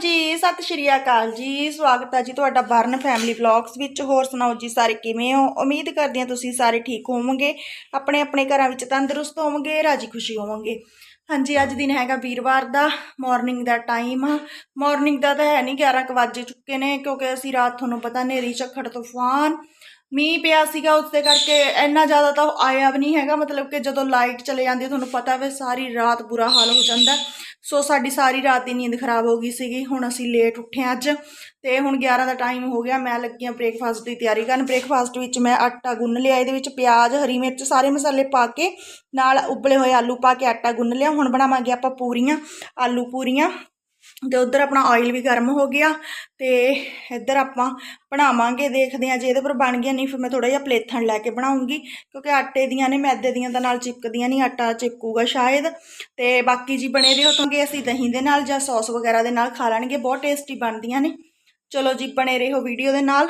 ਜੀ, ਸਤਿ ਸ਼੍ਰੀ ਅਕਾਲ ਜੀ, ਸਵਾਗਤ ਹੈ ਜੀ ਤੁਹਾਡਾ ਬਰਨ ਫੈਮਿਲੀ ਵਲੌਗਸ ਵਿੱਚ। ਹੋਰ ਸੁਣਾਓ ਜੀ ਸਾਰੇ ਕਿਵੇਂ ਹੋ? ਉਮੀਦ ਕਰਦੀ ਹਾਂ ਤੁਸੀਂ ਸਾਰੇ ਠੀਕ ਹੋਵੋਗੇ। ਆਪਣੇ ਆਪਣੇ ਘਰਾਂ ਵਿੱਚ ਤੰਦਰੁਸਤ ਹੋਵੋਗੇ, ਰਾਜੀ ਖੁਸ਼ੀ ਹੋਵੋਗੇ। ਹਾਂਜੀ, ਅੱਜ ਦਿਨ ਹੈਗਾ ਵੀਰਵਾਰ ਦਾ ਮਾਰਨਿੰਗ ਦਾ ਟਾਈਮ ਮਾਰਨਿੰਗ ਦਾ ਤਾਂ ਹੈ ਨਹੀਂ 11 ਕੁ ਵੱਜ ਚੁੱਕੇ ਨੇ, ਕਿਉਂਕਿ ਅਸੀਂ ਰਾਤ ਤੁਹਾਨੂੰ ਪਤਾ ਨੇਰੀ ਝੱਖੜ ਤੂਫਾਨ, ਮੀਂਹ ਪਿਆ ਸੀਗਾ ਉਸਦੇ ਕਰਕੇ ਇੰਨਾ ਜ਼ਿਆਦਾ ਤਾਂ ਆਇਆ ਵੀ ਨਹੀਂ ਹੈਗਾ। ਮਤਲਬ ਕਿ ਜਦੋਂ ਲਾਈਟ ਚਲੇ ਜਾਂਦੀ ਤੁਹਾਨੂੰ ਪਤਾ ਵੇ ਸਾਰੀ ਰਾਤ ਬੁਰਾ ਹਾਲ ਹੋ ਜਾਂਦਾ। ਸੋ ਸਾਡੀ ਸਾਰੀ ਰਾਤ ਦੀ ਨੀਂਦ ਖਰਾਬ ਹੋ ਗਈ ਸੀਗੀ, ਹੁਣ ਅਸੀਂ ਲੇਟ ਉੱਠੇ ਹਾਂ ਅੱਜ ਤੇ ਹੁਣ 11 ਦਾ ਟਾਈਮ ਹੋ ਗਿਆ, ਮੈਂ ਲੱਗੀ ਹਾਂ ਬ੍ਰੇਕਫਾਸਟ ਦੀ ਤਿਆਰੀ ਕਰਨ। ਬ੍ਰੇਕਫਾਸਟ ਵਿੱਚ ਮੈਂ ਆਟਾ ਗੁੰਨ ਲਿਆ, ਇਹਦੇ ਵਿੱਚ ਪਿਆਜ਼, ਹਰੀ ਮਿਰਚ ਸਾਰੇ ਮਸਾਲੇ ਪਾ ਕੇ ਨਾਲ ਉਬਲੇ ਹੋਏ ਆਲੂ ਪਾ ਕੇ ਆਟਾ ਗੁੰਨ ਲਿਆ। ਹੁਣ ਬਣਾਵਾਂਗੇ ਆਪਾਂ ਪੂਰੀਆਂ, ਆਲੂ ਪੂਰੀਆਂ ਤੇ ਉਧਰ ਆਪਣਾ ਆਇਲ ਵੀ ਗਰਮ ਹੋ ਗਿਆ ਤੇ ਇੱਧਰ ਆਪਾਂ ਬਣਾਵਾਂਗੇ, ਦੇਖਦੇ ਹਾਂ ਜੇ ਇਹਦੇ ਪਰ ਬਣ ਗਿਆ ਨਹੀਂ ਫਿਰ ਮੈਂ ਥੋੜਾ ਜਿਹਾ ਪਲੇਥਣ ਲੈ ਕੇ ਬਣਾਉਂਗੀ, ਕਿਉਂਕਿ ਆਟੇ ਦੀਆਂ ਨੇ, ਮੈਦੇ ਦੀਆਂ ਤਾਂ ਨਾਲ ਚਿਪਕਦੀਆਂ ਨਹੀਂ, ਆਟਾ ਚਿਪਕੂਗਾ ਸ਼ਾਇਦ ਤੇ ਬਾਕੀ ਜੀ ਬਣੇ ਰਹੋ ਤਾਂ ਅਸੀਂ ਦਹੀਂ ਦੇ ਨਾਲ ਜਾਂ ਸੌਸ ਵਗੈਰਾ ਦੇ ਨਾਲ ਖਾ ਲੈਣਗੇ, ਬਹੁਤ ਟੇਸਟੀ ਬਣਦੀਆਂ ਨੇ। ਚਲੋ ਜੀ ਬਣੇ ਰਹੋ ਵੀਡੀਓ ਦੇ ਨਾਲ।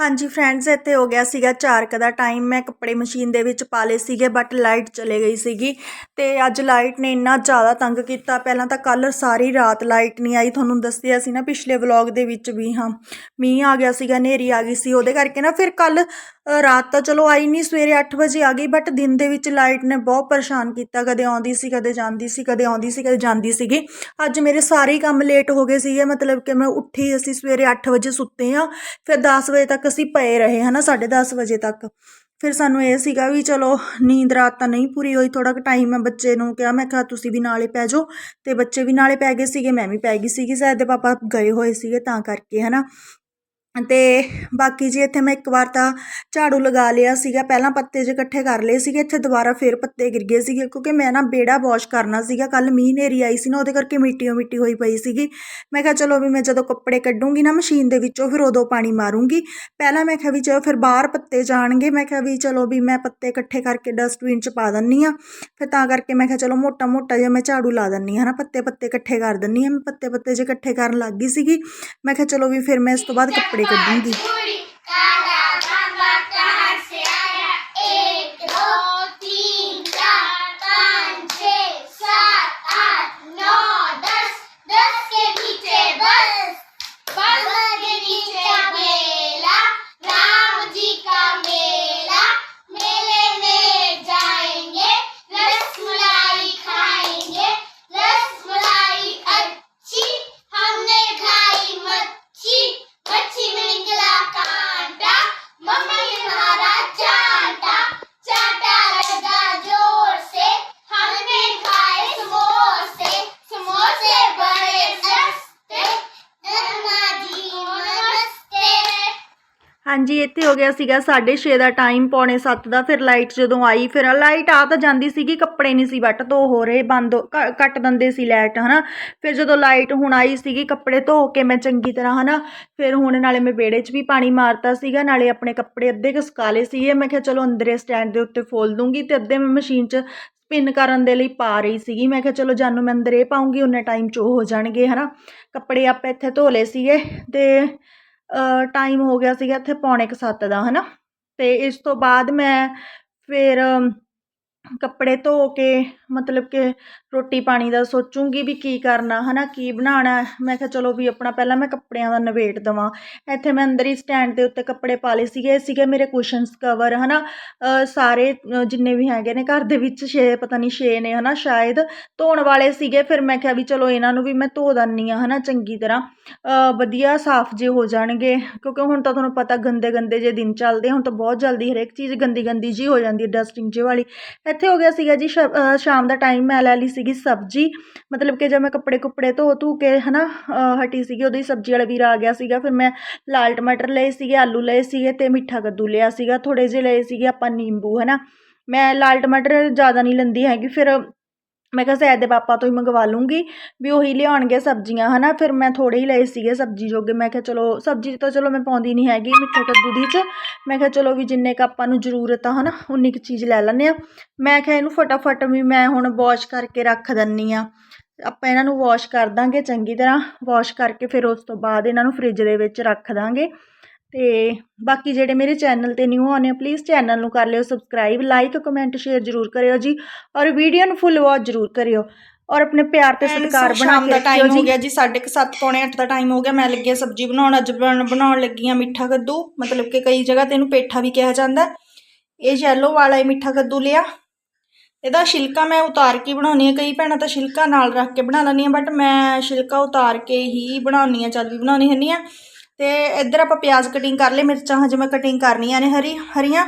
ਹਾਂਜੀ ਫਰੈਂਡਸ ਇੱਥੇ ਹੋ ਗਿਆ ਸੀਗਾ 4 ਕੁ ਦਾ ਟਾਈਮ ਮੈਂ ਕੱਪੜੇ ਮਸ਼ੀਨ ਦੇ ਵਿੱਚ ਪਾ ਲਏ ਸੀਗੇ ਬਟ ਲਾਈਟ ਚਲੇ ਗਈ ਸੀਗੀ। ਤੇ ਅੱਜ ਲਾਈਟ ਨੇ ਇੰਨਾ ਜ਼ਿਆਦਾ ਤੰਗ ਕੀਤਾ। ਪਹਿਲਾਂ ਤਾਂ ਕੱਲ ਸਾਰੀ ਰਾਤ ਲਾਈਟ ਨਹੀਂ ਆਈ। ਤੁਹਾਨੂੰ ਦੱਸਿਆ ਸੀ ਨਾ ਪਿਛਲੇ ਵਲੌਗ ਦੇ ਵਿੱਚ ਵੀ, ਹਾਂ। ਮੀਂਹ ਆ ਗਿਆ ਸੀਗਾ, ਹਨੇਰੀ ਆ ਗਈ ਸੀ। ਉਹਦੇ ਕਰਕੇ ਨਾ ਫਿਰ ਕੱਲ ਰਾਤ ਤਾਂ ਚਲੋ ਆਈ ਨਹੀਂ, ਸਵੇਰੇ 8 ਵਜੇ ਆ ਗਈ ਬਟ ਦਿਨ ਦੇ ਵਿੱਚ ਲਾਈਟ ਨੇ ਬਹੁਤ ਪਰੇਸ਼ਾਨ ਕੀਤਾ। ਕਦੇ ਆਉਂਦੀ ਸੀ, ਕਦੇ ਜਾਂਦੀ ਸੀ, ਕਦੇ ਆਉਂਦੀ ਸੀ, ਕਦੇ ਜਾਂਦੀ ਸੀਗੀ। ਅੱਜ ਮੇਰੇ ਸਾਰੇ ਹੀ ਕੰਮ ਲੇਟ ਹੋ ਗਏ ਸੀਗੇ। ਮਤਲਬ ਕਿ ਮੈਂ ਉੱਠੀ ਅਸੀਂ ਸਵੇਰੇ 8 ਵਜੇ ਸੁੱਤੇ ਆ ਫਿਰ 10 ਵਜੇ ਤੱਕ ਅਸੀਂ ਪਏ ਰਹੇ ਹਨਾ 10:30 ਵਜੇ ਤੱਕ। ਫਿਰ ਸਾਨੂੰ ਇਹ ਸੀਗਾ ਵੀ ਚਲੋ ਨੀਂਦ ਰਾਤ ਤਾਂ ਨਹੀਂ ਪੂਰੀ ਹੋਈ ਥੋੜਾ ਕੁ ਟਾਈਮ ਮੈਂ ਬੱਚੇ ਨੂੰ ਕਿਹਾ, ਮੈਂ ਕਿਹਾ ਤੁਸੀਂ ਵੀ ਨਾਲੇ ਪੈ ਜਾਓ ਤੇ ਬੱਚੇ ਵੀ ਨਾਲੇ ਪੈ ਗਏ ਸੀਗੇ, ਮੈਂ ਵੀ ਪੈ ਗਈ ਸੀਗੀ, ਸ਼ਾਇਦ ਦੇ ਪਾਪਾ ਗਏ ਹੋਏ ਸੀਗੇ ਤਾਂ ਕਰਕੇ ਹਨਾ। ਅਤੇ ਬਾਕੀ ਜੀ ਇੱਥੇ ਮੈਂ ਇੱਕ ਵਾਰ ਤਾਂ ਝਾੜੂ ਲਗਾ ਲਿਆ ਸੀਗਾ। ਪਹਿਲਾਂ ਪੱਤੇ ਜੇ ਇਕੱਠੇ ਕਰ ਲਏ ਸੀਗੇ, ਇੱਥੇ ਦੁਬਾਰਾ ਫਿਰ ਪੱਤੇ ਗਿਰ ਗਏ ਸੀਗੇ ਕਿਉਂਕਿ ਮੈਂ ਨਾ ਬੇੜਾ ਵੋਸ਼ ਕਰਨਾ ਸੀਗਾ। ਕੱਲ੍ਹ ਮੀਂਹ ਹਨੇਰੀ ਆਈ ਸੀ ਨਾ, ਉਹਦੇ ਕਰਕੇ ਮਿੱਟੀ ਓ ਮਿੱਟੀ ਹੋਈ ਪਈ ਸੀਗੀ। ਮੈਂ ਕਿਹਾ ਚਲੋ ਵੀ ਮੈਂ ਜਦੋਂ ਕੱਪੜੇ ਕੱਢੂੰਗੀ ਨਾ ਮਸ਼ੀਨ ਦੇ ਵਿੱਚੋਂ, ਫਿਰ ਉਦੋਂ ਪਾਣੀ ਮਾਰੂੰਗੀ। ਪਹਿਲਾਂ ਮੈਂ ਕਿਹਾ ਵੀ ਚਲੋ ਫਿਰ ਬਾਹਰ ਪੱਤੇ ਜਾਣਗੇ। ਮੈਂ ਕਿਹਾ ਵੀ ਚਲੋ ਵੀ ਮੈਂ ਪੱਤੇ ਇਕੱਠੇ ਕਰਕੇ ਡਸਟਬਿਨ 'ਚ ਪਾ ਦਿੰਨੀ ਆ। ਫਿਰ ਤਾਂ ਕਰਕੇ ਮੈਂ ਕਿਹਾ ਚਲੋ ਮੋਟਾ ਮੋਟਾ ਜਿਹਾ ਮੈਂ ਝਾੜੂ ਲਾ ਦਿੰਨੀ ਆ ਨਾ ਪੱਤੇ ਪੱਤੇ ਇਕੱਠੇ ਕਰ ਦਿੰਨੀ ਆ। ਮੈਂ ਪੱਤੇ ਪੱਤੇ ਜੇ ਇਕੱਠੇ ਕਰਨ ਲੱਗ ਗਈ ਸੀਗੀ, ਮੈਂ ਕਿਹਾ ਚਲੋ ਵੀ ਫਿਰ ਮੈਂ ਇਸ ਤੋਂ ਬਾਅਦ ਕੱਪੜੇ could do this. ਹਾਂਜੀ, ਇੱਥੇ ਹੋ ਗਿਆ ਸੀਗਾ 6:30 ਦਾ ਟਾਈਮ ਪੌਣੇ 7 ਦਾ, ਫਿਰ ਲਾਈਟ ਜਦੋਂ ਆਈ, ਫਿਰ ਲਾਈਟ ਆ ਤਾਂ ਜਾਂਦੀ ਸੀਗੀ, ਕੱਪੜੇ ਨਹੀਂ ਸੀ ਵੱਟ, ਧੋ ਹੋ ਰਹੇ, ਬੰਦ ਕ- ਕੱਟ ਦਿੰਦੇ ਸੀ ਲਾਈਟ ਹਨਾ। ਫਿਰ ਜਦੋਂ ਲਾਈਟ ਹੁਣ ਆਈ ਸੀਗੀ, ਕੱਪੜੇ ਧੋ ਕੇ ਮੈਂ ਚੰਗੀ ਤਰ੍ਹਾਂ, ਹਨਾ, ਫਿਰ ਹੁਣ ਨਾਲੇ ਮੈਂ ਵਿਹੜੇ 'ਚ ਵੀ ਪਾਣੀ ਮਾਰਤਾ ਸੀਗਾ, ਨਾਲੇ ਆਪਣੇ ਕੱਪੜੇ ਅੱਧੇ ਕੁ ਸੁਕਾ ਲਏ ਸੀਗੇ। ਮੈਂ ਕਿਹਾ ਚਲੋ ਅੰਦਰੇ ਸਟੈਂਡ ਦੇ ਉੱਤੇ ਫੋਲ ਦੂੰਗੀ ਤੇ ਅੱਧੇ ਮੈਂ ਮਸ਼ੀਨ 'ਚ ਸਪਿਨ ਕਰਨ ਦੇ ਲਈ ਪਾ ਰਹੀ ਸੀਗੀ। ਮੈਂ ਕਿਹਾ ਚਲੋ ਜਾਨੂੰ ਮੈਂ ਅੰਦਰ ਇਹ ਪਾਉਂਗੀ ਉਨੇ ਟਾਈਮ 'ਚ ਉਹ ਹੋ ਜਾਣਗੇ, ਹਨਾ। ਕੱਪੜੇ ਆਪਾਂ ਇੱਥੇ ਧੋ ਲਏ ਸੀਗੇ ਤੇ ਟਾਈਮ ਹੋ ਗਿਆ ਸੀਗਾ ਇੱਥੇ ਪੌਣੇ ਕੁ ਸੱਤ ਦਾ ਹੈ ਨਾ ਅਤੇ ਇਸ ਤੋਂ ਬਾਅਦ ਮੈਂ ਫਿਰ ਕੱਪੜੇ ਧੋ ਕੇ, ਮਤਲਬ ਕਿ ਰੋਟੀ ਪਾਣੀ ਦਾ ਸੋਚੂੰਗੀ ਵੀ ਕੀ ਕਰਨਾ ਹੈ ਨਾ ਕੀ ਬਣਾਉਣਾ, ਮੈਂ ਕਿਹਾ ਚਲੋ ਵੀ ਆਪਣਾ ਪਹਿਲਾਂ ਮੈਂ ਕੱਪੜਿਆਂ ਦਾ ਨਵੇੜ ਦੇਵਾਂ। ਇੱਥੇ ਮੈਂ ਅੰਦਰ ਹੀ ਸਟੈਂਡ ਦੇ ਉੱਤੇ ਕੱਪੜੇ ਪਾ ਲਏ ਸੀਗੇ, ਇਹ ਸੀਗੇ ਮੇਰੇ ਕੁਸ਼ਨਸ ਕਵਰ ਹੈ ਨਾ ਸਾਰੇ ਜਿੰਨੇ ਵੀ ਹੈਗੇ ਨੇ ਘਰ ਦੇ ਵਿੱਚ ਛੇ, ਪਤਾ ਨਹੀਂ ਛੇ ਨੇ ਹੈ ਨਾ ਸ਼ਾਇਦ, ਧੋਣ ਵਾਲੇ ਸੀਗੇ, ਫਿਰ ਮੈਂ ਕਿਹਾ ਵੀ ਚਲੋ ਇਹਨਾਂ ਨੂੰ ਵੀ ਮੈਂ ਧੋ ਦਿੰਦੀ ਹਾਂ ਹੈ ਨਾ ਚੰਗੀ ਤਰ੍ਹਾਂ। ਵਧੀਆ ਸਾਫ਼ ਜੇ ਹੋ ਜਾਣਗੇ, ਕਿਉਂਕਿ ਹੁਣ ਤਾਂ ਤੁਹਾਨੂੰ ਪਤਾ ਗੰਦੇ ਗੰਦੇ ਜੇ ਦਿਨ ਚੱਲਦੇ ਹੁਣ ਤਾਂ ਬਹੁਤ ਜਲਦੀ ਹਰੇਕ ਚੀਜ਼ ਗੰਦੀ ਗੰਦੀ ਜੀ ਹੋ ਜਾਂਦੀ ਹੈ ਡਸਟਿੰਗ ਜੇ ਵਾਲੀ। ਇੱਥੇ ਹੋ ਗਿਆ ਸੀਗਾ ਜੀ ਸ਼- ਅ, ਸ਼ਾਮ ਦਾ ਟਾਈਮ ਮੈਂ ਲੈ ਲਈ ਸੀਗੀ ਸਬਜ਼ੀ। ਮਤਲਬ ਕਿ ਜਦ ਮੈਂ ਕੱਪੜੇ ਕੁੱਪੜੇ ਧੋ ਧੂ ਕੇ ਹਨਾ ਅ, ਹਟੀ ਸੀਗੀ ਉਦੋਂ ਹੀ ਸਬਜ਼ੀ ਵਾਲਾ ਵੀਰ ਆ ਗਿਆ ਸੀਗਾ। ਫਿਰ ਮੈਂ ਲਾਲ ਟਮਾਟਰ ਲਏ ਸੀਗੇ ਆਲੂ ਲਏ ਸੀਗੇ ਤੇ ਮਿੱਠਾ ਕੱਦੂ ਲਿਆ ਸੀਗਾ। ਥੋੜੇ ਜਿਹੇ ਲਏ ਸੀਗੇ ਆਪਾਂ ਨਿੰਬੂ ਹਨਾ। ਮੈਂ ਲਾਲ ਟਮਾਟਰ ਜ਼ਿਆਦਾ ਨਹੀਂ ਲੈਂਦੀ ਹੈਗੀ ਫਿਰ ਮੈਂ ਕਿਹਾ ਸੈਦ ਦੇ ਪਾਪਾ ਤੋਂ ਹੀ ਮੰਗਵਾ ਲੂੰਗੀ ਵੀ ਉਹੀ ਲਿਆਉਣਗੇ ਸਬਜ਼ੀਆਂ ਹੈ ਨਾ ਫਿਰ ਮੈਂ ਥੋੜ੍ਹੇ ਹੀ ਲਏ ਸੀਗੇ ਸਬਜ਼ੀ ਜੋਗੇ। ਮੈਂ ਕਿਹਾ ਚਲੋ, ਸਬਜ਼ੀ ਤਾਂ ਚਲੋ ਮੈਂ ਪਾਉਂਦੀ ਨਹੀਂ ਹੈਗੀ ਮਿੱਠੇ ਕੱਦੂ ਦੀ ਚ। ਮੈਂ ਕਿਹਾ ਚਲੋ ਵੀ ਜਿੰਨੇ ਕੁ ਆਪਾਂ ਨੂੰ ਜ਼ਰੂਰਤ ਆ ਹੈ ਨਾ ਉਨੀ ਕੁ ਚੀਜ਼ ਲੈ ਲੈਂਦੇ ਹਾਂ ਮੈਂ ਕਿਹਾ ਇਹਨੂੰ ਫਟਾਫਟ ਵੀ ਮੈਂ ਹੁਣ ਵਾਸ਼ ਕਰਕੇ ਰੱਖ ਦਿੰਦੀ ਹਾਂ ਆਪਾਂ ਇਹਨਾਂ ਨੂੰ ਵਾਸ਼ ਕਰ ਦਾਂਗੇ ਚੰਗੀ ਤਰ੍ਹਾਂ। ਵਾਸ਼ ਕਰਕੇ ਫਿਰ ਉਸ ਤੋਂ ਬਾਅਦ ਇਹਨਾਂ ਨੂੰ ਫਰਿੱਜ ਦੇ ਵਿੱਚ ਰੱਖ ਦਾਂਗੇ। ਤੇ ਬਾਕੀ ਜਿਹੜੇ ਮੇਰੇ ਚੈਨਲ ਤੇ ਨਿਊ ਆਉਂਦੇ ਆ ਪਲੀਜ਼ ਚੈਨਲ ਨੂੰ ਕਰ ਲਿਓ ਸਬਸਕ੍ਰਾਈਬ ਲਾਈਕ ਕਮੈਂਟ ਸ਼ੇਅਰ ਜ਼ਰੂਰ ਕਰਿਓ ਜੀ ਔਰ ਵੀਡੀਓ ਨੂੰ ਫੁੱਲ ਵਾਚ ਜ਼ਰੂਰ ਕਰਿਓ ਔਰ ਆਪਣੇ ਪਿਆਰ ਤੇ ਸਤਿਕਾਰ ਬਣਾ ਸ਼ਾਮ ਕੇ ਦਾ ਟਾਈਮ ਹੋ ਜੀ। ਗਿਆ ਜੀ 7:30 ਪੌਣੇ 8 ਦਾ ਟਾਈਮ ਹੋ ਗਿਆ ਮੈਂ ਲੱਗੀ ਸਬਜ਼ੀ ਬਣਾਉਣ ਅੱਜ ਬਣ- ਬਣਾਉਣ ਲੱਗੀ ਹਾਂ ਮਿੱਠਾ ਕੱਦੂ ਮਤਲਬ ਕਿ ਕਈ ਜਗ੍ਹਾ ਤੇ ਇਹਨੂੰ ਪੇਠਾ ਵੀ ਕਿਹਾ ਜਾਂਦਾ। ਇਹ ਯੈਲੋ ਵਾਲਾ ਹੀ ਮਿੱਠਾ ਕੱਦੂ ਲਿਆ। ਇਹਦਾ ਛਿਲਕਾ ਮੈਂ ਉਤਾਰ ਕੇ ਬਣਾਉਣੀ ਹੈ ਕਈ ਭੈਣਾਂ ਤਾਂ ਛਿਲਕਾ ਨਾਲ ਰੱਖ ਕੇ ਬਣਾ ਲੈਂਦੀਆਂ ਬਟ ਮੈਂ ਛਿਲਕਾ ਉਤਾਰ ਕੇ ਹੀ ਬਣਾਉਣੀ ਆ ਜਦ ਵੀ ਬਣਾਉਣੀ ਹੁੰਦੀ ਆ ਤੇ ਇੱਧਰ ਆਪਾਂ ਪਿਆਜ਼ ਕਟਿੰਗ ਕਰ ਲਏ ਮਿਰਚਾਂ ਹਜੇ ਮੈਂ ਕਟਿੰਗ ਕਰਨੀਆਂ ਨੇ ਹਰੀ, ਹਰੀਆਂ।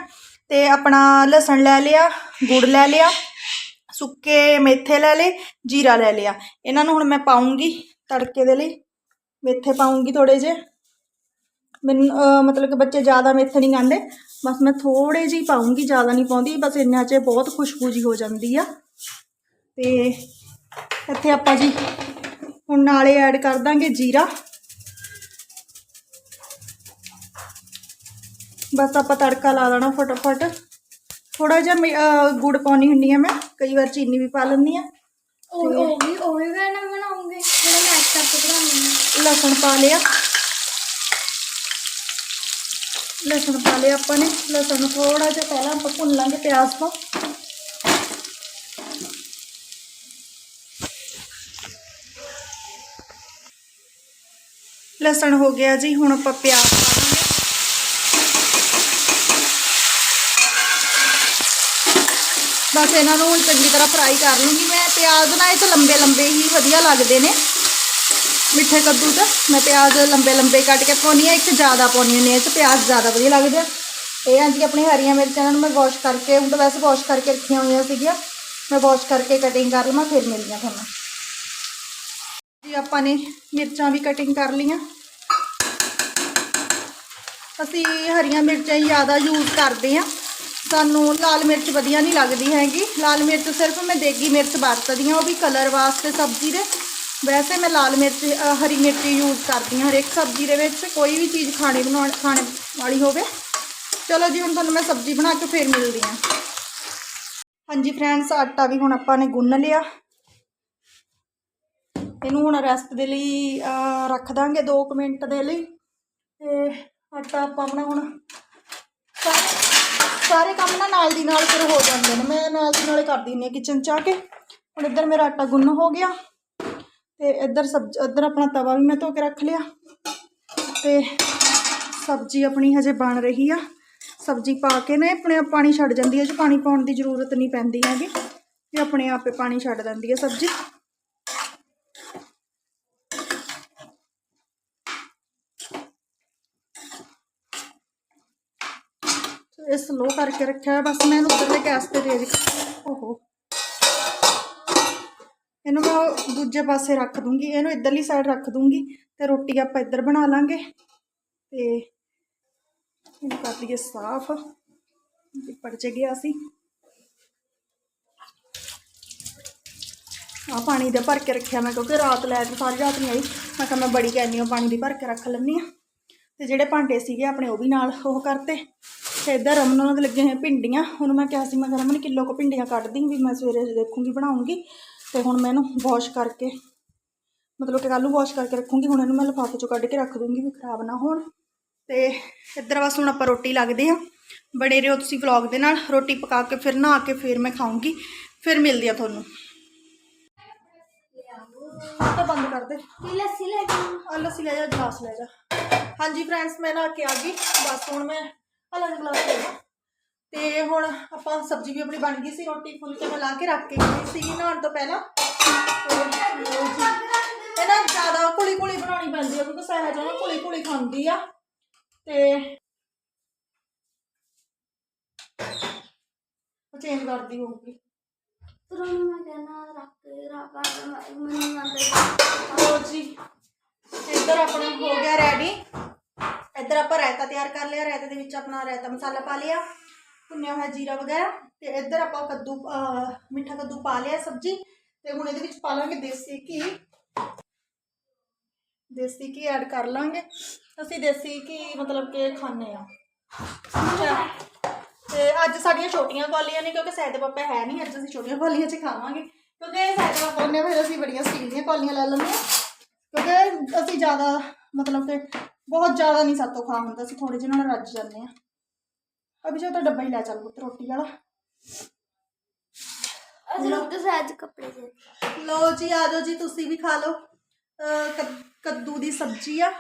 ਤੇ ਆਪਣਾ ਲਸਣ ਲੈ ਲਿਆ, ਗੁੜ ਲੈ ਲਿਆ, ਸੁੱਕੇ ਮੇਥੇ ਲੈ ਲਏ, ਜੀਰਾ ਲੈ ਲਿਆ। ਇਹਨਾਂ ਨੂੰ ਹੁਣ ਮੈਂ ਪਾਉਂਗੀ ਤੜਕੇ ਦੇ ਲਈ। ਮੇਥੇ ਪਾਉਂਗੀ ਥੋੜੇ ਜਿਹੇ। ਮੈਨੂੰ ਮਤਲਬ ਕਿ ਬੱਚੇ ਜ਼ਿਆਦਾ ਮੇਥੇ ਨਹੀਂ ਖਾਂਦੇ। ਬਸ ਮੈਂ ਥੋੜੇ ਜਿਹੀ ਪਾਉਂਗੀ, ਜ਼ਿਆਦਾ ਨਹੀਂ ਪਾਉਂਦੀ। ਬਸ ਇੰਨਾ 'ਚ ਬਹੁਤ ਖੁਸ਼ਬੂ ਜੀ ਹੋ ਜਾਂਦੀ ਆ। ਤੇ ਇੱਥੇ ਆਪਾਂ ਜੀ ਹੁਣ ਨਾਲੇ ਐਡ ਕਰ ਦਾਂਗੇ ਜੀਰਾ। ਬਸ ਆਪਾਂ ਤੜਕਾ ਲਾ ਦੇਣਾ ਫਟਾਫਟ ਥੋੜਾ ਜਿਹਾ ਮੇ- ਅਹ ਗੁੜ ਪਾਉਣੀ ਹੁੰਦੀ ਆ ਮੈਂ ਕਈ ਵਾਰ ਚੀਨੀ ਵੀ ਪਾ ਲੈਂਦੀ ਆ ਉਹ ਉਹ ਵੀ ਉਹ ਵੀ ਮੈਂ ਬਣਾਉਂਗੇ ਜਿਹੜਾ ਮੈਂ ਅੱਜ ਤੱਕ ਬਣਾਉਂਗੀ ਲਸਣ ਪਾ ਲਿਆ ਲਸਣ ਪਾ ਲਿਆ ਆਪਾਂ ਨੇ ਲਸਣ ਨੂੰ ਥੋੜਾ ਜਿਹਾ ਪਹਿਲਾਂ ਆਪਾਂ ਭੁੰਨ ਲਾਂਗੇ ਪਿਆਜ਼ ਤੋਂ ਲਸਣ ਹੋ ਗਿਆ ਜੀ ਹੁਣ ਆਪਾਂ ਪਿਆਜ਼ ਪਾ ਬਸ ਇਹਨਾਂ ਨੂੰ ਹੁਣ ਚੰਗੀ ਤਰ੍ਹਾਂ ਫਰਾਈ ਕਰ ਲੂੰਗੀ ਮੈਂ। ਪਿਆਜ਼ ਨਾ ਇਹ 'ਚ ਲੰਬੇ ਲੰਬੇ ਹੀ ਵਧੀਆ ਲੱਗਦੇ ਨੇ। ਮਿੱਠੇ ਕੱਦੂ ਤਾਂ ਮੈਂ ਪਿਆਜ਼ ਲੰਬੇ ਲੰਬੇ ਕੱਟ ਕੇ ਪਾਉਂਦੀ ਹਾਂ। ਇੱਕ ਜ਼ਿਆਦਾ ਪਾਉਂਦੀ ਹੁੰਦੀ ਹਾਂ। ਇਹ 'ਚ ਪਿਆਜ਼ ਜ਼ਿਆਦਾ ਵਧੀਆ ਲੱਗਦੇ ਆ। ਇਹ ਹਾਂ ਜੀ ਆਪਣੀ ਹਰੀਆਂ ਮਿਰਚਾਂ ਨੂੰ ਮੈਂ ਵਾਸ਼ ਕਰਕੇ, ਹੁਣ ਤਾਂ ਵੈਸੇ ਵਾਸ਼ ਕਰਕੇ ਰੱਖੀਆਂ ਹੋਈਆਂ ਸੀਗੀਆਂ। ਮੈਂ ਵਾਸ਼ ਕਰਕੇ ਕਟਿੰਗ ਕਰ ਲਵਾਂ, ਫਿਰ ਮਿਲਦੀਆਂ ਤੁਹਾਨੂੰ। ਜੀ, ਆਪਾਂ ਨੇ ਮਿਰਚਾਂ ਵੀ ਕਟਿੰਗ ਕਰ ਲਈਆਂ। ਅਸੀਂ ਹਰੀਆਂ ਮਿਰਚਾਂ ਹੀ ਜ਼ਿਆਦਾ ਯੂਜ਼ ਕਰਦੇ ਹਾਂ। ਸਾਨੂੰ ਲਾਲ ਮਿਰਚ ਵਧੀਆ ਨਹੀਂ ਲੱਗਦੀ ਹੈਗੀ। ਲਾਲ ਮਿਰਚ ਸਿਰਫ ਮੈਂ ਦੇਗੀ ਮਿਰਚ ਵਰਤਦੀ ਹਾਂ, ਉਹ ਵੀ ਕਲਰ ਵਾਸਤੇ ਸਬਜ਼ੀ ਦੇ। ਵੈਸੇ ਮੈਂ ਲਾਲ ਮਿਰਚ ਹਰੀ ਮਿਰਚ ਯੂਜ਼ ਕਰਦੀ ਹਾਂ ਹਰੇਕ ਸਬਜ਼ੀ ਦੇ ਵਿੱਚ, ਕੋਈ ਵੀ ਚੀਜ਼ ਖਾਣੇ ਬਣਾਉਣ, ਖਾਣੇ ਵਾਲੀ ਹੋਵੇ। ਚਲੋ ਜੀ, ਹੁਣ ਤੁਹਾਨੂੰ ਮੈਂ ਸਬਜ਼ੀ ਬਣਾ ਕੇ ਫੇਰ ਮਿਲਦੀ ਹਾਂ। ਹਾਂਜੀ ਫਰੈਂਡਸ ਆਟਾ ਵੀ ਹੁਣ ਆਪਾਂ ਨੇ ਗੁੰਨ ਲਿਆ। ਇਹਨੂੰ ਹੁਣ ਰੈਸਟ ਦੇ ਲਈ ਰੱਖ ਦਾਂਗੇ 2 ਮਿੰਟ ਦੇ ਲਈ। ਤੇ ਆਟਾ ਆਪਾਂ ਆਪਣਾ ਹੁਣ ਸਾਰੇ ਕੰਮ ਨਾ ਨਾਲ ਦੀ ਨਾਲ ਫਿਰ ਹੋ ਜਾਂਦੇ ਨੇ। ਮੈਂ ਨਾਲ ਦੀ ਨਾਲੇ ਕਰ ਹੁੰਦੀ ਹਾਂ ਕਿਚਨ ਚ ਆ ਕੇ। ਹੁਣ ਇੱਧਰ ਮੇਰਾ ਆਟਾ ਗੁੰਨ ਹੋ ਗਿਆ। ਤੇ ਇੱਧਰ ਸਬਜ਼ ਇੱਧਰ ਆਪਣਾ ਤਵਾ ਵੀ ਮੈਂ ਧੋ ਕੇ ਰੱਖ ਲਿਆ। ਤੇ ਸਬਜ਼ੀ ਆਪਣੀ ਹਜੇ ਬਣ ਰਹੀ ਆ। ਸਬਜ਼ੀ ਪਾ ਕੇ ਨਾ ਆਪਣੇ ਆਪ ਪਾਣੀ ਛੱਡ ਜਾਂਦੀ ਹੈ ਜੇ ਪਾਣੀ ਪਾਉਣ ਦੀ ਜ਼ਰੂਰਤ ਨਹੀਂ ਪੈਂਦੀ ਹੈਗੀ। ਇਹ ਆਪਣੇ ਆਪੇ ਪਾਣੀ ਛੱਡ ਦਿੰਦੀ ਹੈ ਸਬਜ਼ੀ। ਇਹ ਸਲੋ ਕਰਕੇ ਰੱਖਿਆ ਹੋਇਆ, ਬਸ ਮੈਂ ਇਹਨੂੰ ਉੱਧਰਲੇ ਗੈਸ ਤੇ ਤੇਜ਼ ਓਹੋ। ਇਹਨੂੰ ਮੈਂ ਦੂਜੇ ਪਾਸੇ ਰੱਖ ਦੂੰਗੀ, ਇਹਨੂੰ ਇੱਧਰਲੀ ਸਾਈਡ ਰੱਖ ਦੂੰਗੀ ਤੇ ਰੋਟੀ ਆਪਾਂ ਇੱਧਰ ਬਣਾ ਲਾਂਗੇ ਤੇ ਇਹਨੂੰ ਕਰ ਲਈਏ ਸਾਫ਼। ਪੜ ਚ ਗਿਆ ਸੀ। ਆ ਪਾਣੀ ਦਾ ਭਰ ਕੇ ਰੱਖਿਆ ਮੈਂ, ਕਿਉਂਕਿ ਰਾਤ ਲੈ ਕੇ ਸਾਰੀ ਰਾਤ ਨਹੀਂ ਆਈ। ਮੈਂ ਕਿਹਾ ਮੈਂ ਬੜੀ ਕੈਨੀ ਉਹ ਪਾਣੀ ਦੀ ਭਰ ਕੇ ਰੱਖ ਲੈਂਦੀ ਆ ਤੇ ਜਿਹੜੇ ਭਾਂਡੇ ਸੀਗੇ ਆਪਣੇ ਉਹ ਵੀ ਨਾਲ ਉਹ ਕਰਤੇ। ਤੇ ਇੱਧਰ ਰਮਨ ਉਹਨਾਂ ਦੇ ਲੱਗੇ ਹੋਏ ਭਿੰਡੀਆਂ ਉਹਨੂੰ ਮੈਂ ਕਿਹਾ ਸੀ ਮੈਂ ਕਿਹਾ ਰਮਨ ਕਿਲੋ ਕੋ ਭਿੰਡੀਆਂ ਕੱਢ ਦੀ ਵੀ ਮੈਂ ਸਵੇਰੇ ਦੇਖੂੰਗੀ ਬਣਾਉਂਗੀ ਤੇ ਹੁਣ ਮੈਂ ਇਹਨੂੰ ਵਾਸ਼ ਕਰਕੇ ਮਤਲਬ ਕਿ ਕੱਲ੍ਹ ਨੂੰ ਵਾਸ਼ ਕਰਕੇ ਰੱਖੂੰਗੀ ਹੁਣ ਇਹਨੂੰ ਮੈਂ ਲਿਫਾਫੇ ਚੋਂ ਕੱਢ ਕੇ ਰੱਖ ਦੂੰਗੀ ਵੀ ਖਰਾਬ ਨਾ ਹੋਣ। ਤੇ ਇੱਧਰ ਬਸ ਹੁਣ ਆਪਾਂ ਰੋਟੀ ਲੱਗਦੇ ਹਾਂ ਬਣੇ ਰਹੋ ਤੁਸੀਂ ਵਲੌਗ ਦੇ ਨਾਲ ਰੋਟੀ ਪਕਾ ਕੇ ਫਿਰ ਨਹਾ ਕੇ ਫਿਰ ਮੈਂ ਖਾਊਂਗੀ ਫਿਰ ਮਿਲਦੀ ਆ ਤੁਹਾਨੂੰ। ਤਾਂ ਬੰਦ ਕਰ ਦੇ। ਕੀ ਲੱਸੀ ਲੈ ਕੇ ਆ ਲੱਸੀ ਲੈ ਜਾ ਗਲਾਸ ਲੈ ਜਾ। ਹਾਂਜੀ ਫਰੈਂਡਸ ਮੈਂ ਨਹਾ ਕੇ ਆ ਗਈ ਬਸ ਹੁਣ ਮੈਂ ਹਲਾ ਜਿਹਾ ਗਲਾਸ ਲੈ ਜਾ ਤੇ ਹੁਣ ਆਪਾਂ ਸਬਜ਼ੀ ਵੀ ਆਪਣੀ ਬਣ ਗਈ ਸੀ ਰੋਟੀ ਫੁਲਕੇ ਮੈਂ ਲਾ ਕੇ ਰੱਖ ਕੇ ਗਈ ਸੀਗੀ ਨਹਾਉਣ ਤੋਂ ਪਹਿਲਾਂ। ਤੇ ਲਓ ਜੀ। ਇਹ ਨਾ ਜ਼ਿਆਦਾ ਕੁਲੀ ਕੁਲੀ ਬਣਾਉਣੀ ਪੈਂਦੀ ਹੈ ਕਿਉਂਕਿ ਸਹਿਜ ਨਾ ਕੁਲੀ ਕੁਲੀ ਖਾਂਦੀ ਆ। ਤੇ ਉਹ ਚੇਂਜ ਕਰਦੀ ਹੋਊਗੀ। ਫਿਰ ਉਹਨੂੰ ਮੈਂ ਕਹਿਣਾ ਰੱਖ ਕੇ ਰੱਖ ਮੈਨੂੰ ਨਾ ਦੇ। ਲਓ ਜੀ ਇੱਧਰ ਆਪਣਾ ਹੋ ਗਿਆ ਰੈਡੀ ਇੱਧਰ ਆਪਾਂ ਰਾਇਤਾ ਤਿਆਰ ਕਰ ਲਿਆ, ਰਾਇਤੇ ਦੇ ਵਿੱਚ ਆਪਣਾ ਰਾਇਤਾ ਮਸਾਲਾ ਪਾ ਲਿਆ, ਭੁੰਨਿਆ ਹੋਇਆ ਜੀਰਾ ਵਗੈਰਾ, ਤੇ ਇੱਧਰ ਆਪਾਂ ਕੱਦੂ ਮਿੱਠਾ ਕੱਦੂ ਪਾ ਲਿਆ ਸਬਜ਼ੀ, ਤੇ ਹੁਣ ਇਹਦੇ ਵਿੱਚ ਪਾ ਲਾਂਗੇ ਦੇਸੀ ਘੀ। ਦੇਸੀ ਘੀ ਐਡ ਕਰ ਲਾਂਗੇ। ਅਸੀਂ ਦੇਸੀ ਘੀ ਮਤਲਬ ਕਿ ਖਾਂਦੇ ਆ ਅੱਛਾ। ਤੇ ਅੱਜ ਸਾਡੀਆਂ ਛੋਟੀਆਂ ਕੌਲੀਆਂ ਨੇ, ਕਿਉਂਕਿ ਸੈਦ ਪਾਪਾ ਹੈ ਨਹੀਂ, ਅੱਜ ਅਸੀਂ ਛੋਟੀਆਂ ਕੌਲੀਆਂ 'ਚ ਖਾਵਾਂਗੇ। ਕਿਉਂਕਿ ਸਾਇਦ ਪਾਪਾ ਨੇ ਫਿਰ ਅਸੀਂ ਬੜੀਆਂ ਸਟੀਲ ਦੀਆਂ ਕੌਲੀਆਂ ਲੈ ਲੈਂਦੇ ਹਾਂ। ਕਿਉਂਕਿ ਅਸੀਂ ਜ਼ਿਆਦਾ ਮਤਲਬ ਕਿ ਬਹੁਤ ਜ਼ਿਆਦਾ ਨਹੀਂ ਸਾਤੋਂ ਖਾ ਹੁੰਦਾ ਅਸੀਂ ਥੋੜੇ ਜਿਹੇ ਨਾਲ ਰੱਜ ਜਾਂਦੇ ਆ ਅਭੀ ਜੋ ਤਾਂ ਡੱਬਾ ਹੀ ਲੈ ਚੱਲ ਪੁੱਤ ਰੋਟੀ ਵਾਲਾ। ਅਸੀਂ ਲੋਕ ਤਾਂ ਸਹਿਜ ਕੱਪੜੇ ਦੇ ਲਓ ਜੀ ਆ ਜਾਓ ਜੀ ਤੁਸੀਂ ਵੀ ਖਾ ਲਓ। ਕੱਦੂ ਦੀ ਸਬਜ਼ੀ ਆ।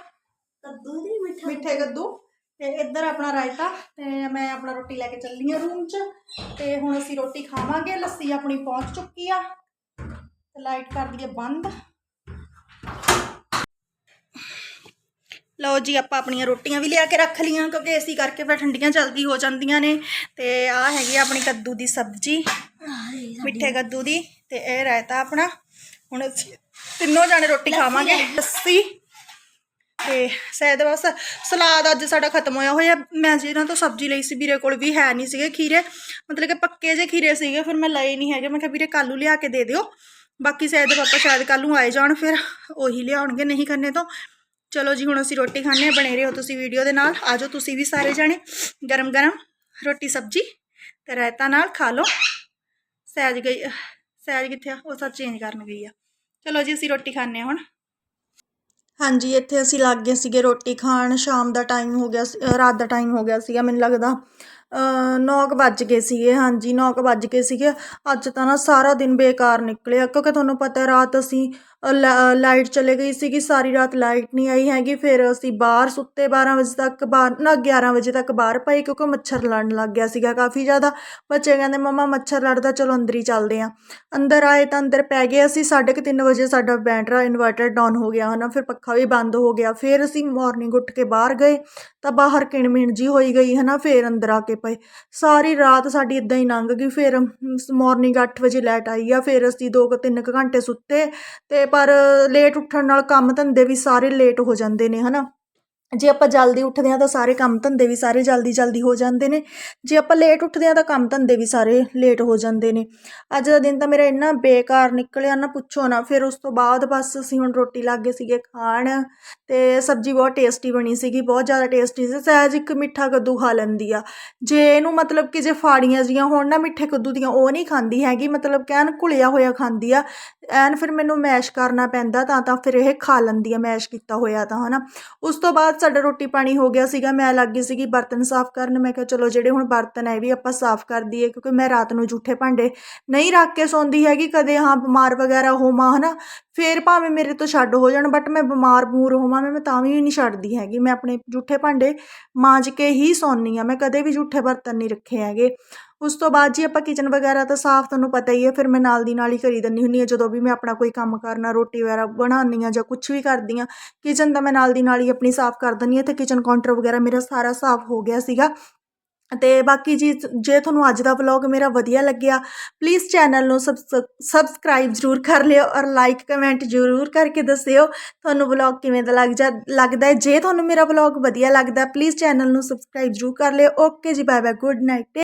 ਕੱਦੂ ਦੀ ਮਿੱਠਾ। ਮਿੱਠੇ ਕੱਦੂ। ਤੇ ਇੱਧਰ ਆਪਣਾ ਰਾਇਤਾ ਤੇ ਮੈਂ ਆਪਣਾ ਰੋਟੀ ਲੈ ਕੇ ਚੱਲੀ ਆ ਰੂਮ 'ਚ। ਤੇ ਹੁਣ ਅਸੀਂ ਰੋਟੀ ਖਾਵਾਂਗੇ ਲੱਸੀ ਆਪਣੀ ਪਹੁੰਚ ਚੁੱਕੀ ਆ। ਤੇ ਲਾਈਟ ਕਰ ਦਈਏ ਬੰਦ। ਲਓ ਜੀ ਆਪਾਂ ਆਪਣੀਆਂ ਰੋਟੀਆਂ ਵੀ ਲਿਆ ਕੇ ਰੱਖ ਲੀਆਂ ਕਿਉਂਕਿ ਏਸੀ ਕਰਕੇ ਫਿਰ ਠੰਡੀਆਂ ਜਲਦੀ ਹੋ ਜਾਂਦੀਆਂ ਨੇ। ਤੇ ਆ ਹੈਗੀ ਆਪਣੀ ਕੱਦੂ ਦੀ ਸਬਜ਼ੀ ਮਿੱਠੇ ਕੱਦੂ ਦੀ ਤੇ ਇਹ ਰਾਇਤਾ ਆਪਣਾ। ਹੁਣ ਅਸੀਂ ਤਿੰਨੋਂ ਜਾਣੇ ਰੋਟੀ ਖਾਵਾਂਗੇ ਲੱਸੀ। ਤੇ ਸ਼ਾਇਦ ਬਸ ਸਲਾਦ ਅੱਜ ਸਾਡਾ ਖਤਮ ਹੋਇਆ ਹੋਇਆ। ਮੈਂ ਜਿਹਨਾਂ ਤੋਂ ਸਬਜ਼ੀ ਲਈ ਸੀ ਵੀਰੇ ਕੋਲ ਵੀ ਹੈ ਨਹੀਂ ਸੀਗੇ ਖੀਰੇ। ਮਤਲਬ ਕਿ ਪੱਕੇ ਜੇ ਖੀਰੇ ਸੀਗੇ ਫਿਰ ਮੈਂ ਲਏ ਨਹੀਂ ਹੈਗੇ। ਮੈਂ ਕਿਹਾ ਵੀਰੇ ਕੱਲੂ ਲਿਆ ਕੇ ਦੇ ਦਿਓ। ਬਾਕੀ ਸ਼ਾਇਦ ਪਾਪਾ ਸ਼ਾਇਦ ਕੱਲੂ ਆਏ ਜਾਣ ਫਿਰ ਉਹੀ ਲਿਆਉਣਗੇ ਨਹੀਂ ਕਰਨੇ ਤੋਂ। ਚਲੋ ਜੀ, ਹੁਣ ਅਸੀਂ ਰੋਟੀ ਖਾਣੇ ਆ ਬਣੇ ਰਹੋ ਤੁਸੀਂ ਵੀਡੀਓ ਦੇ ਨਾਲ। ਆਜੋ ਤੁਸੀਂ ਵੀ ਸਾਰੇ ਜਾਣੇ ਗਰਮ ਗਰਮ ਰੋਟੀ ਸਬਜ਼ੀ ਤੇ ਰਾਇਤਾ ਨਾਲ ਖਾ ਲਓ। ਸਹਿਜ ਗਈ, ਸਹਿਜ ਕਿੱਥੇ ਆ? ਉਹ ਸਭ ਚੇਂਜ ਕਰਨ ਗਈ ਆ। ਚਲੋ ਜੀ, ਅਸੀਂ ਰੋਟੀ ਖਾਣੇ ਆ ਹੁਣ। ਹਾਂਜੀ, ਇੱਥੇ ਅਸੀਂ ਲੱਗ ਗਏ ਸੀਗੇ ਰੋਟੀ ਖਾਣ। ਸ਼ਾਮ ਦਾ ਟਾਈਮ ਹੋ ਗਿਆ ਸੀ- ਰਾਤ ਦਾ ਟਾਈਮ ਹੋ ਗਿਆ ਸੀਗਾ, ਮੈਨੂੰ ਲੱਗਦਾ। 9 ਵੱਜ ਗਏ ਸੀਗੇ, ਹਾਂਜੀ 9 ਵੱਜ ਗਏ ਸੀਗੇ। ਅੱਜ ਤਾਂ ਨਾ ਸਾਰਾ ਦਿਨ ਬੇਕਾਰ ਨਿਕਲਿਆ, ਕਿਉਂਕਿ ਤੁਹਾਨੂੰ ਪਤਾ ਹੈ ਰਾਤ ਅਸੀਂ ਲਾ- ਲਾਈਟ ਚਲੇ ਗਈ ਸੀਗੀ, ਸਾਰੀ ਰਾਤ ਲਾਈਟ ਨਹੀਂ ਆਈ ਹੈਗੀ, ਫਿਰ ਅਸੀਂ ਬਾਹਰ ਸੁੱਤੇ 12 ਵਜੇ ਤੱਕ, ਬਾਹਰ, ਨਾ 11 ਵਜੇ ਤੱਕ ਬਾਹਰ ਪਏ, ਕਿਉਂਕਿ ਮੱਛਰ ਲੜਨ ਲੱਗ ਗਿਆ ਸੀਗਾ ਕਾਫੀ ਜ਼ਿਆਦਾ। ਬੱਚੇ ਕਹਿੰਦੇ, ਮਮਾ, ਮੱਛਰ ਲੜਦਾ, ਚਲੋ ਅੰਦਰ ਹੀ ਚੱਲਦੇ ਆ ਅੰਦਰ ਆਏ ਤਾਂ ਅੰਦਰ ਪੈ ਗਏ ਅਸੀਂ, ਸਾਢੇ ਕੁ ਤਿੰਨ ਵਜੇ ਸਾਡਾ ਬੈਟਰਾ ਇਨਵਰਟਰ ਡਾਊਨ ਹੋ ਗਿਆ ਹਨਾ, ਫਿਰ ਪੱਖਾ ਵੀ ਬੰਦ ਹੋ ਗਿਆ। ਫਿਰ ਅਸੀਂ ਮਾਰਨਿੰਗ ਉੱਠ ਕੇ ਬਾਹਰ ਗਏ, ਤਾਂ ਬਾਹਰ ਕਿਣਮਿਣ ਜੀ ਹੋਈ ਗਈ ਹਨਾ, ਫਿਰ ਅੰਦਰ ਆ ਕੇ ਪਏ। ਸਾਰੀ ਰਾਤ ਸਾਡੀ ਇਦਾਂ ਹੀ ਲੰਘ ਗਈ, ਫਿਰ ਮਾਰਨਿੰਗ 8 ਵਜੇ ਲਾਈਟ ਆਈ ਆ, ਫਿਰ ਅਸੀਂ ਦੋ ਕੁ, ਤਿੰਨ ਕੁ ਘੰਟੇ ਸੁੱਤੇ, ਤੇ ਪਰ ਲੇਟ ਉੱਠਣ ਨਾਲ ਕੰਮ ਧੰਦੇ ਵੀ ਸਾਰੇ ਲੇਟ ਹੋ ਜਾਂਦੇ ਨੇ ਹੈ ਨਾ ਜੇ ਆਪਾਂ ਜਲਦੀ ਉੱਠਦੇ ਹਾਂ ਤਾਂ ਸਾਰੇ ਕੰਮ ਧੰਦੇ ਵੀ ਸਾਰੇ ਜਲਦੀ ਜਲਦੀ ਹੋ ਜਾਂਦੇ ਨੇ। ਜੇ ਆਪਾਂ ਲੇਟ ਉੱਠਦੇ ਹਾਂ ਤਾਂ ਕੰਮ ਧੰਦੇ ਵੀ ਸਾਰੇ ਲੇਟ ਹੋ ਜਾਂਦੇ ਨੇ। ਅੱਜ ਦਾ ਦਿਨ ਤਾਂ ਮੇਰਾ ਇੰਨਾ ਬੇਕਾਰ ਨਿਕਲਿਆ, ਨਾ ਪੁੱਛੋ ਨਾ। ਫਿਰ ਉਸ ਤੋਂ ਬਾਅਦ ਬਸ ਅਸੀਂ ਹੁਣ ਰੋਟੀ ਲੱਗ ਗਏ ਸੀਗੇ ਖਾਣ ਤੇ ਸਬਜ਼ੀ ਬਹੁਤ ਟੇਸਟੀ ਬਣੀ ਸੀਗੀ, ਬਹੁਤ ਜ਼ਿਆਦਾ ਟੇਸਟੀ ਸੀ। ਸਹਿਜ ਇੱਕ ਮਿੱਠਾ ਕੱਦੂ ਖਾ ਲੈਂਦੀ ਆ। ਜੇ ਇਹਨੂੰ ਮਤਲਬ ਕਿ ਜੇ ਫਾੜੀਆਂ ਜੀਆਂ ਹੋਣ ਨਾ, ਮਿੱਠੇ ਕੱਦੂ ਦੀਆਂ, ਉਹ ਨਹੀਂ ਖਾਂਦੀ ਹੈਗੀ, ਮਤਲਬ ਕਿ ਐਨ ਘੁਲਿਆ ਹੋਇਆ ਖਾਂਦੀ ਆ। ਐਨ ਫਿਰ ਮੈਨੂੰ ਮੈਸ਼ ਕਰਨਾ ਪੈਂਦਾ ਤਾਂ ਤਾਂ ਫਿਰ ਇਹ ਖਾ ਲੈਂਦੀ ਆ, ਮੈਸ਼ ਕੀਤਾ ਹੋਇਆ ਤਾਂ, ਹਨਾ। ਉਸ ਤੋਂ ਬਾਅਦ ਸਾਡਾ ਰੋਟੀ ਪਾਣੀ ਹੋ ਗਿਆ ਸੀਗਾ, ਮੈਂ ਲੱਗ ਗਈ ਸੀਗੀ ਬਰਤਨ ਸਾਫ਼ ਕਰਨ। ਮੈਂ ਕਿਹਾ, ਚਲੋ ਜਿਹੜੇ ਹੁਣ ਬਰਤਨ ਹੈ ਇਹ ਵੀ ਆਪਾਂ ਸਾਫ਼ ਕਰ ਦਈਏ, ਕਿਉਂਕਿ ਮੈਂ ਰਾਤ ਨੂੰ ਜੂਠੇ ਭਾਂਡੇ ਨਹੀਂ ਰੱਖ ਕੇ ਸੌਂਦੀ ਹੈਗੀ ਕਦੇ। ਹਾਂ, ਬਿਮਾਰ ਵਗੈਰਾ ਹੋਵਾਂ, ਹਨਾ? ਫੇਰ ਭਾਵੇਂ ਮੇਰੇ ਤੋਂ ਛੱਡ ਹੋ ਜਾਣ ਬਟ ਮੈਂ ਬਿਮਾਰ ਬੂਰ ਹੋਵਾਂ, ਮੈਂ ਤਾਂ ਵੀ ਨਹੀਂ ਛੱਡਦੀ ਹੈਗੀ। ਮੈਂ ਆਪਣੇ ਜੂਠੇ ਭਾਂਡੇ ਮਾਂਜ ਕੇ ਹੀ ਸੌਂਦੀ ਆ ਮੈਂ ਕਦੇ ਵੀ ਜੂਠੇ ਬਰਤਨ ਨਹੀਂ ਰੱਖੇ ਹੈਗੇ। ਉਸ ਤੋਂ ਬਾਅਦ ਜੀ ਆਪਾਂ ਕਿਚਨ ਵਗੈਰਾ ਤਾਂ ਸਾਫ਼ ਤੁਹਾਨੂੰ ਪਤਾ ਹੀ ਹੈ, ਫਿਰ ਮੈਂ ਨਾਲ ਦੀ ਨਾਲ ਹੀ ਕਰੀ ਦਿੰਦੀ ਹੁੰਦੀ ਹਾਂ। ਜਦੋਂ ਵੀ ਮੈਂ ਆਪਣਾ ਕੋਈ ਕੰਮ ਕਰਨਾ, ਰੋਟੀ ਵਗੈਰਾ ਬਣਾਉਣੀ ਆ ਜਾਂ ਕੁਝ ਵੀ ਕਰਦੀ ਆ ਕਿਚਨ ਦਾ ਮੈਂ ਨਾਲ ਦੀ ਨਾਲ ਹੀ ਆਪਣੀ ਸਾਫ਼ ਕਰ ਦਿੰਦੀ ਹਾਂ। ਤੇ ਕਿਚਨ ਕਾਊਂਟਰ ਵਗੈਰਾ ਮੇਰਾ ਸਾਰਾ ਸਾਫ਼ ਹੋ ਗਿਆ ਸੀਗਾ। ਤੇ ਬਾਕੀ ਜੀ, ਜੇ ਤੁਹਾਨੂੰ ਅੱਜ ਦਾ ਵਲੌਗ ਮੇਰਾ ਵਧੀਆ ਲੱਗਿਆ ਪਲੀਜ਼ ਚੈਨਲ ਨੂੰ ਸਬਸਕ੍ਰਾਈਬ ਜ਼ਰੂਰ ਕਰ ਲਿਓ ਔਰ ਲਾਈਕ ਕਮੈਂਟ ਜ਼ਰੂਰ ਕਰਕੇ ਦੱਸਿਓ ਤੁਹਾਨੂੰ ਵਲੌਗ ਕਿਵੇਂ ਦਾ ਲੱਗ ਜਾ, ਲੱਗਦਾ ਹੈ। ਜੇ ਤੁਹਾਨੂੰ ਮੇਰਾ ਵਲੌਗ ਵਧੀਆ ਲੱਗਦਾ ਪਲੀਜ਼ ਚੈਨਲ ਨੂੰ ਸਬਸਕ੍ਰਾਈਬ ਜ਼ਰੂਰ ਕਰ ਲਿਓ। ਓਕੇ ਜੀ ਬਾਏ ਬਾਏ ਗੁੱਡ ਨਾਈਟ